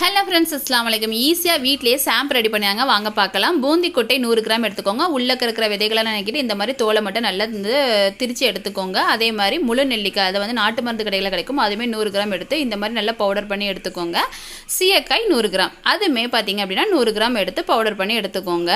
Hello friends அஸ்லாம் வலைக்கம் ஈஸியாக வீட்லேயே ஷாம்பு ரெடி பண்ணியாங்க. வாங்க பார்க்கலாம். பூந்தி கொட்டை நூறு கிராம் எடுத்துக்கோங்க. உள்ளே இருக்கிற விதைகளை நினைக்கிட்டு இந்த மாதிரி தோலை மட்டும் நல்லா வந்து திரிச்சு எடுத்துக்கோங்க. அதே மாதிரி முழு நெல்லிக்காய் அதை வந்து நாட்டு மருந்து கடையில் கிடைக்கும். அதுவுமே நூறு கிராம் எடுத்து இந்த மாதிரி நல்லா பவுடர் பண்ணி எடுத்துக்கோங்க. சீயக்காய் நூறு கிராம். அதுவுமே பார்த்தீங்க அப்படின்னா நூறு கிராம் எடுத்து பவுடர் பண்ணி எடுத்துக்கோங்க.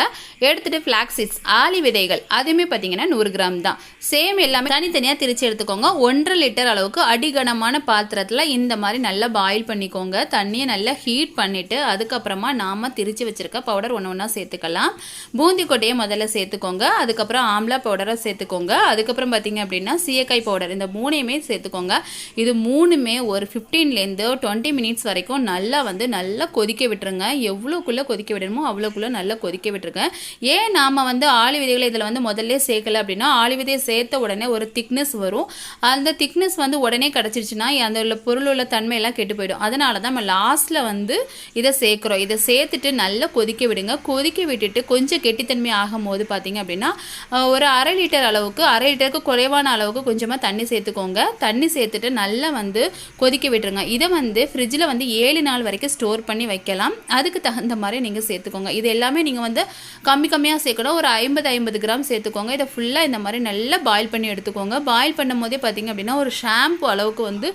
எடுத்துகிட்டு ஃப்ளாக்ஸிட்ஸ் ஆலி விதைகள் அதுவுமே பார்த்தீங்கன்னா நூறு கிராம் தான். சேம் எல்லாமே தனித்தனியாக திரிச்சு எடுத்துக்கோங்க. ஒன்றரை லிட்டர் அளவுக்கு அடிகனமான பாத்திரத்தில் இந்த மாதிரி நல்லா பாயில் பண்ணிக்கோங்க. தண்ணியை நல்லா ஹீட் பண்ணிவிட்டு அதுக்கப்புறமா நாம் திரிச்சு வச்சுருக்க பவுடர் ஒன்று ஒன்றா சேர்த்துக்கலாம். பூந்தி கொட்டையை முதல்ல சேர்த்துக்கோங்க. அதுக்கப்புறம் ஆம்லா பவுடரை சேர்த்துக்கோங்க. அதுக்கப்புறம் பார்த்தீங்க அப்படின்னா சீயக்காய் பவுடர் இந்த மூணையுமே சேர்த்துக்கோங்க. இது மூணுமே ஒரு ஃபிஃப்டீன்லேருந்து டுவெண்ட்டி மினிட்ஸ் வரைக்கும் நல்லா வந்து நல்லா கொதிக்க விட்டுருங்க. எவ்வளோக்குள்ளே கொதிக்க விடணுமோ அவ்வளோக்குள்ளே நல்லா கொதிக்க விட்டுருங்க. ஏன் நாம் வந்து ஆளி விதைகளை இதில் வந்து முதல்ல சேர்க்கல அப்படின்னா ஆளி விதையை சேர்த்த உடனே ஒரு திக்னஸ் வரும். அந்த திக்னஸ் வந்து உடனே கிடச்சிருச்சுன்னா அந்த உள்ள பொருள் உள்ள தன்மையெல்லாம் கெட்டு போயிடும். அதனால தான் நம்ம லாஸ்ட்டில் வந்து வந்து இதை சேர்க்குறோம். இதை சேர்த்துட்டு நல்லா கொதிக்க விடுங்க. கொதிக்க விட்டுட்டு கொஞ்சம் கெட்டித்தன்மை ஆகும் போது பார்த்தீங்க அப்படின்னா ஒரு அரை லிட்டர் அளவுக்கு அரை லிட்டருக்கு குறைவான அளவுக்கு கொஞ்சமாக தண்ணி சேர்த்துக்கோங்க. தண்ணி சேர்த்துட்டு நல்லா வந்து கொதிக்க விட்டுருங்க. இதை வந்து ஃப்ரிட்ஜில் வந்து ஏழு நாள் வரைக்கும் ஸ்டோர் பண்ணி வைக்கலாம். அதுக்கு தகுந்த மாதிரி நீங்கள் சேர்த்துக்கோங்க. இது எல்லாமே நீங்கள் வந்து கம்மி கம்மியாக சேர்க்கணும். ஒரு ஐம்பது ஐம்பது கிராம் சேர்த்துக்கோங்க. இதை ஃபுல்லாக இந்த மாதிரி நல்லா பாயில் பண்ணி எடுத்துக்கோங்க. பாயில் பண்ணும் போதே பார்த்தீங்க அப்படின்னா ஒரு ஷாம்பு அளவுக்கு வந்து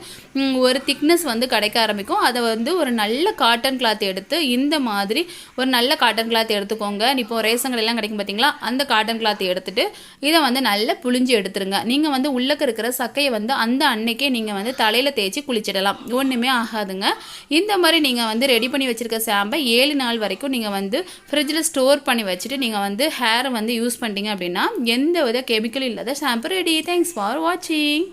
ஒரு திக்னஸ் வந்து கிடைக்க ஆரம்பிக்கும். அதை வந்து ஒரு நல்ல காட்டன் கிளாத் எடுத்து இந்த மாதிரி ஒரு நல்ல காட்டன் கிளாத் எடுத்துக்கோங்க. இப்போ ரேஷன் கடையெல்லாம் கிடைக்கும் பார்த்தீங்களா அந்த காட்டன் கிளாத் எடுத்துட்டு இதை வந்து நல்லா புழிஞ்சு எடுத்துருங்க. நீங்கள் வந்து உள்ளக்க இருக்கிற சக்கையை வந்து அந்த அன்னைக்கே நீங்கள் வந்து தலையில் தேய்ச்சி குளிச்சிடலாம். ஒன்றுமே ஆகாதுங்க. இந்த மாதிரி நீங்கள் வந்து ரெடி பண்ணி வச்சுருக்க ஷாம்பை ஏழு நாள் வரைக்கும் நீங்கள் வந்து ஃப்ரிட்ஜில் ஸ்டோர் பண்ணி வச்சுட்டு நீங்கள் வந்து ஹேரை வந்து யூஸ் பண்ணிட்டீங்க அப்படின்னா எந்த வித கெமிக்கல் இல்லாத ஷாம்பு ரெடி தேங்க்ஸ் ஃபார் வாட்சிங்